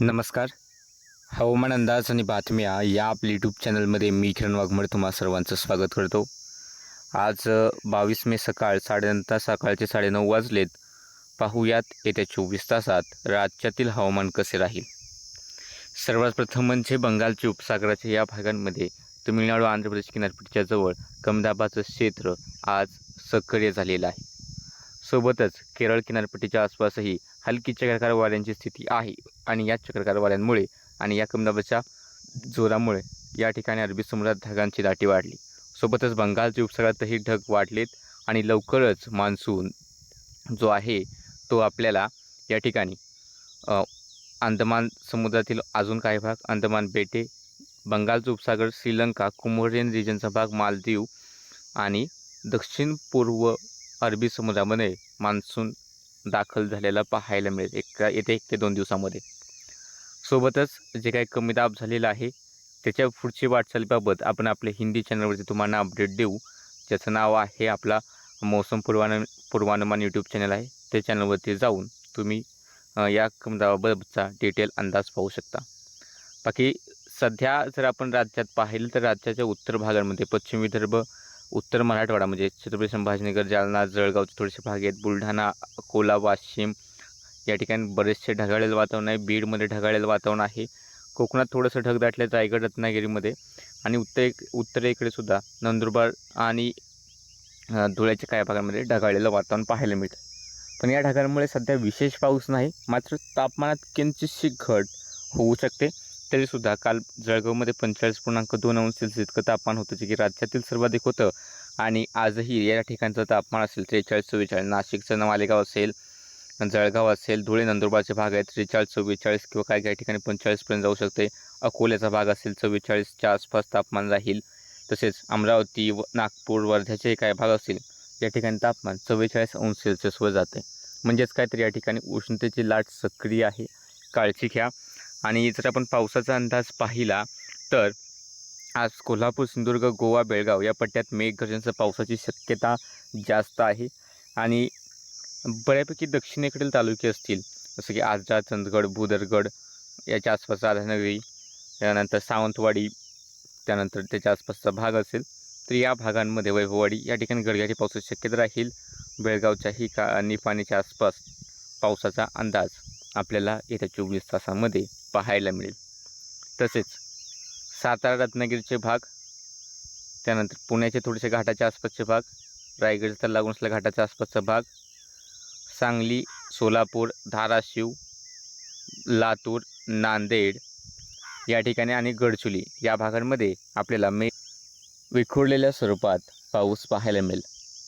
नमस्कार. हवामान अंदाज आणि बातम्या या आपल्या यूट्यूब चॅनलमध्ये मी किरण वाघमड तुम्हा सर्वांचं स्वागत करतो. आज बावीस मे सकाळ साडेनंतर सकाळचे साडेनऊ वाजलेत. पाहूयात येत्या चोवीस तासात राज्यातील हवामान कसे राहील. सर्वात प्रथम म्हणजे बंगालच्या उपसागराच्या या भागांमध्ये तमिळनाडू आंध्र प्रदेश किनारपट्टीच्या जवळ कमदाबाचं क्षेत्र आज सक्रिय झालेलं आहे. सोबतच केरळ किनारपट्टीच्या आसपासही हलकी चक्रकार वाऱ्यांची स्थिती आहे. आणि या चक्रकारवाऱ्यांमुळे आणि या कमदाबाच्या जोरामुळे या ठिकाणी अरबी समुद्रात ढगांची दाटी वाढली. सोबतच बंगालच्या उपसागरातही ढग वाढलेत आणि लवकरच मान्सून जो आहे तो आपल्याला या ठिकाणी अंदमान समुद्रातील अजून काही भाग अंदमान बेटे बंगालचा उपसागर श्रीलंका कुमोरियन रिजनचा भाग मालदीव आणि दक्षिण पूर्व अरबी समुद्रामध्ये मान्सून दाखल झालेला पाहायला मिळेल. एक येत्या एक ते दोन दिवसामध्ये. सोबतच जे काही कमी दाब झालेलं आहे त्याच्या पुढची वाटचालीबाबत आपण आपल्या हिंदी चॅनलवरती तुम्हाला अपडेट देऊ. ज्याचं नाव आहे आपला मौसम पूर्वान पूर्वानुमान यूट्यूब चॅनल आहे. त्या चॅनलवरती जाऊन तुम्ही या कमी दाबाबतचा डिटेल अंदाज पाहू शकता. बाकी सध्या जर आपण राज्यात पाहिलं तर राज्याच्या उत्तर भागांमध्ये पश्चिम विदर्भ उत्तर मराठवाडा म्हणजे छत्रपती संभाजीनगर जालना जळगावचे थोडेसे भाग आहेत. बुलढाणा अकोला वाशिम या ठिकाणी बरेचसे ढगाळेल वातावरण आहे. बीडमध्ये ढगाळेल वातावरण आहे. कोकणात थोडंसं ढग दाटलं रायगड रत्नागिरीमध्ये आणि उत्तर उत्तरेकडे सुद्धा नंदुरबार आणि धुळ्याच्या काही भागांमध्ये ढगाळलेलं वातावरण पाहायला मिळतं. पण या ढगांमुळे सध्या विशेष पाऊस नाही मात्र तापमानात किंचितशी घट होऊ शकते. तरीसुद्धा काल जळगावमध्ये पंचेचाळीस पूर्णांक दोन अंश सेल्सिअस इतकं तापमान होतं जे की राज्यातील सर्वाधिक होतं. आणि आजही या ठिकाणचं तापमान असेल त्रेचाळीस चव्वेचाळीस नाशिकचं मालेगाव असेल जळगाव असेल धुळे नंदुरबारचे भाग आहेत त्रेचाळीस चव्वेचाळीस किंवा काही काही ठिकाणी पंचेचाळीसपर्यंत जाऊ शकते. अकोल्याचा भाग असेल चव्वेचाळीसच्या आसपास तापमान राहील. तसेच अमरावती व नागपूर वर्ध्याचे काही भाग असतील या ठिकाणी तापमान चव्वेचाळीस अंश सेल्सिअसवर जाते. म्हणजेच काय तरी या ठिकाणी उष्णतेची लाट सक्रिय आहे. काळजी घ्या. आणि जर आपण पावसाचा अंदाज पाहिला तर आज कोल्हापूर सिंधुदुर्ग गोवा बेळगाव या पट्ट्यात मेघगर्जनेचं पावसाची शक्यता जास्त आहे. आणि बऱ्यापैकी दक्षिणेकडील तालुके असतील जसं की आजरा चंदगड भुदरगड याच्या आसपास राधानगरी त्यानंतर सावंतवाडी त्यानंतर त्याच्या आसपासचा भाग असेल तर या भागांमध्ये वैभववाडी या ठिकाणी गडगाठी पावसाची शक्यता राहील. बेळगावच्याही का निपाणीच्या आसपास पावसाचा अंदाज आपल्याला येत्या चोवीस तासामध्ये पाहायला मिळेल. तसेच सातारा रत्नागिरीचे भाग त्यानंतर पुण्याचे थोडेसे घाटाच्या आसपासचे भाग रायगडचा लागून असलेल्या घाटाच्या आसपासचा भाग सांगली सोलापूर धाराशिव लातूर नांदेड या ठिकाणी आणि गडचुली या भागांमध्ये आपल्याला मे विखुरलेल्या स्वरूपात पाऊस पाहायला मिळेल.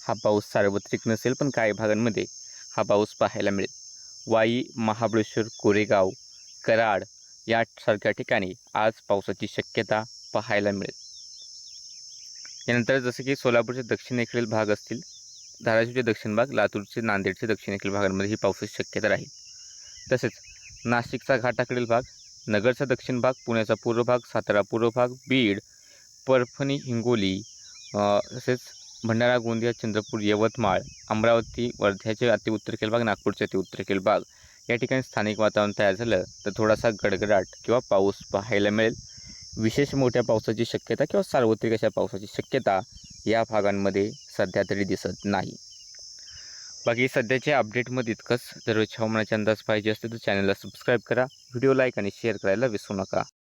हा पाऊस सार्वत्रिक नसेल पण काही भागांमध्ये हा पाऊस पाहायला मिळेल. वाई महाबळेश्वर कोरेगाव कराड यासारख्या ठिकाणी आज पावसाची शक्यता पाहायला मिळेल. यानंतर जसं की सोलापूरचे दक्षिणेकडील भाग असतील धाराशिवचे दक्षिण भाग लातूरचे नांदेडचे दक्षिणेकडील भागांमध्ये ही पावसाची शक्यता राहील. तसेच नाशिकचा घाटाकडील भाग नगरचा दक्षिण भाग पुण्याचा पूर्व भाग सातारा पूर्व भाग बीड परभणी हिंगोली तसेच भंडारा गोंदिया चंद्रपूर यवतमाळ अमरावती वर्ध्याचे अति उत्तरेकडील भाग नागपूरचे अति उत्तरेकडील भाग या ठिकाणी स्थानिक वातावरण तयार झालं तर थोडासा गडगडाट किंवा पाऊस पाहायला मिळेल. विशेष मोठ्या पावसाची शक्यता किंवा सार्वत्रिक अशा पावसाची शक्यता या भागांमध्ये सध्या तरी दिसत नाही. बाकी सध्याच्या अपडेटमध्ये इतकंच. दररोज हवामानाचे अंदाज पाहिजे असते तर चॅनलला सबस्क्राईब करा. व्हिडिओ लाईक आणि शेअर करायला विसरू नका.